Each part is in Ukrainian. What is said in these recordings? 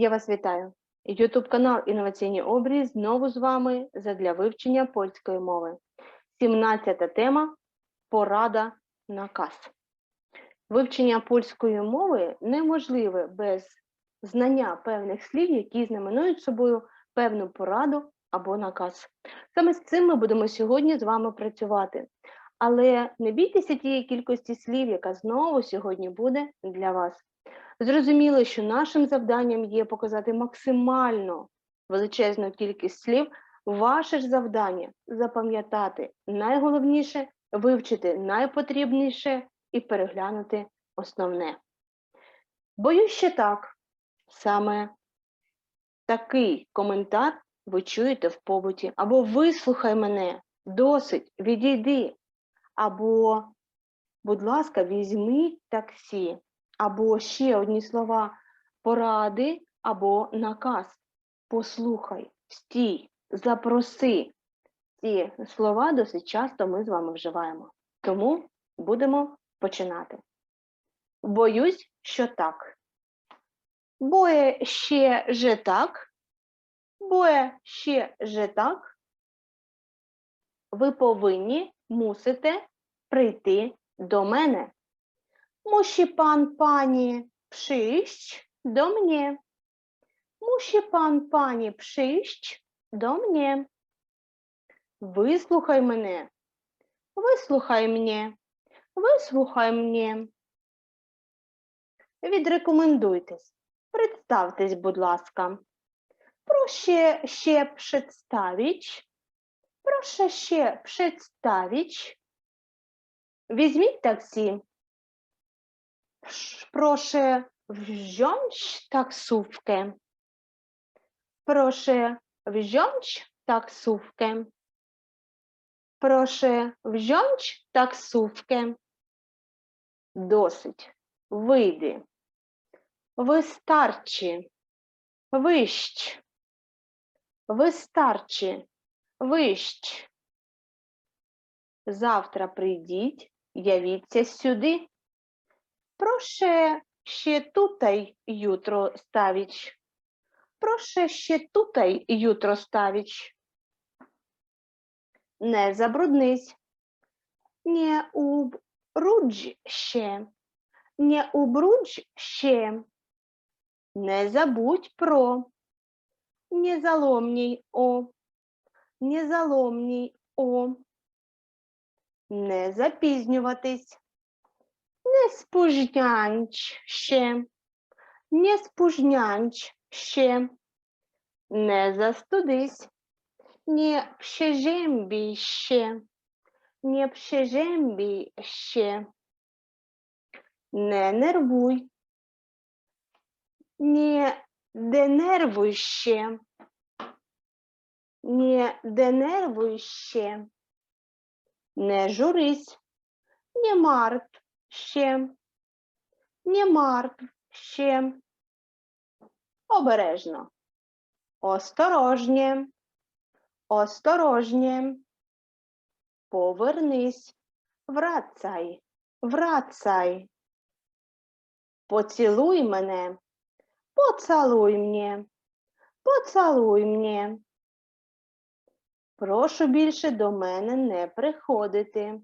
Я вас вітаю. Ютуб канал Інноваційні обрії знову з вами задля вивчення польської мови. 17 тема Порада наказ. Вивчення польської мови неможливе без знання певних слів, які знаменують собою певну пораду або наказ. Саме з цим ми будемо сьогодні з вами працювати. Але не бійтеся тієї кількості слів, яка знову сьогодні буде для вас. Зрозуміло, що нашим завданням є показати максимально величезну кількість слів. Ваше ж завдання запам'ятати найголовніше, вивчити найпотрібніше і переглянути основне. Боюсь, що так. Саме такий коментар ви чуєте в побуті. Або вислухай мене, досить, відійди. Або, будь ласка, візьміть таксі або ще одні слова поради або наказ. Послухай, стій, запроси. Ці слова досить часто ми з вами вживаємо. Тому будемо починати. Боюсь, що так. Боє ще же так. Боє ще же так. Ви повинні мусите прийти до мене. Musi pan, panie, przyjść do mnie. Musi pan, panie, przyjść do mnie. Вислухай мене. Вислухай мене. Вислухай мене. Відрекомендуйтесь. Представтесь, будь ласка. Проще ще представить. Прошу ще представить. Візьміть таксі. Proszę wziąć taksówkę. Proszę wziąć taksówkę. Proszę wziąć taksówkę. Досить. Вийди. Вистарчі. Вищ. Вистарчі. Вищ. Завтра прийдіть, явіться сюди. Proszę się tutaj jutro stawić. Proszę się tutaj jutro stawić. Не забруднись. Не убрудź się. Не убрудź się. Не забудь про. Не заломній о. Не заломній о. Не запізнюватись. Не спужнянч ще, не спужнянч ще, не застудись, не пшежембій ще, не пшежембій ще, не нервуй, не денервуй ще, не денервуй ще, не журись, не март ще, не март ще. Обережно. Осторожнє. Осторожнє. Повернись. Врацай. Врацай. Поцілуй мене. Поцалуй мене. Поцалуй мене. Прошу більше до мене не приходити.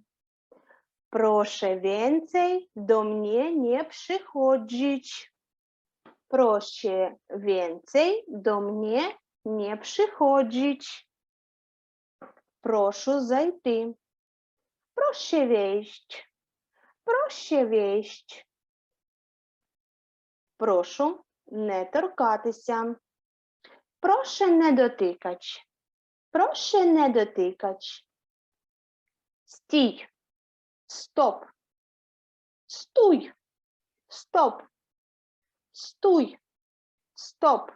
Proszę więcej do mnie nie przychodzić. Proszę więcej do mnie nie przychodzić. Proszę zajти. Proszę wejść. Proszę wejść. Прошу не торкатися. Прошу не дотикать. Прошу не дотикать. Стій. Стоп. Стуй. Стоп. Стуй. Стоп.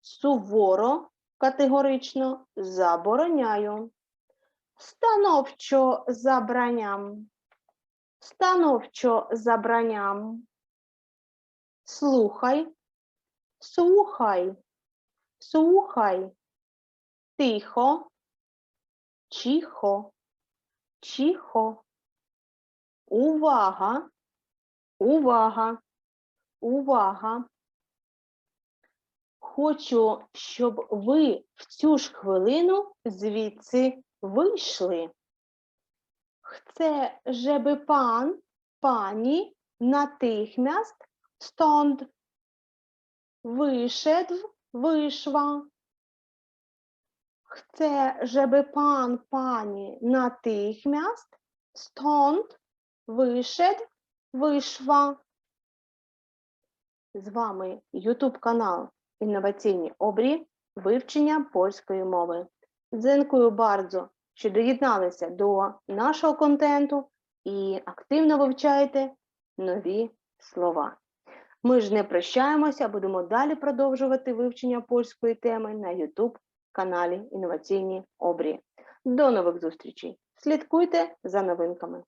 Суворо, категорично забороняю. Становчо забраням. Становчо забраням. Слухай. Слухай. Слухай. Тихо. Чихо. Чихо. Увага. Увага. Увага. хочу, щоб ви в цю ж хвилину звідси вийшли. Chce, żeby pan, pani natychmiast stąd wyszedł, wyszła. Chcę, żeby pan, pani natychmiast stąd wyszedł, wyszła. З вами YouTube канал Інноваційні обрії вивчення польської мови. Дзенкую bardzo, що доєдналися до нашого контенту і активно вивчаєте нові слова. Ми ж не прощаємося, будемо далі продовжувати вивчення польської теми на YouTube каналі Інноваційні обрії. До нових зустрічей! Слідкуйте за новинками.